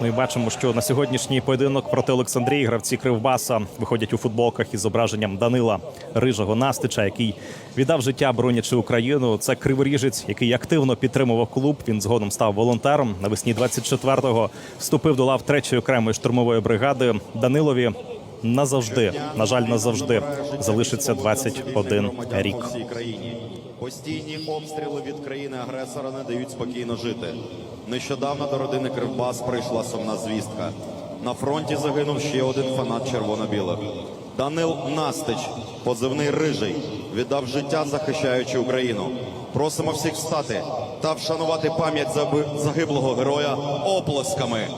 Ну і бачимо, що на сьогоднішній поєдинок проти Олександрії гравці Кривбаса виходять у футболках із зображенням Данила Рижого Настича, який віддав життя бронячи Україну. Це криворіжець, який активно підтримував клуб. Він згодом став волонтером. Навесні 24-го вступив до лав третьої окремої штурмової бригади. Данилові назавжди, на жаль, назавжди залишиться 21 рік. Постійні обстріли від країни-агресора не дають спокійно жити. Нещодавно до родини Кривбас прийшла сумна звістка. На фронті загинув ще один фанат червоно-білих. Данил Настич, позивний Рижий, віддав життя, захищаючи Україну. Просимо всіх встати та вшанувати пам'ять загиблого героя оплесками.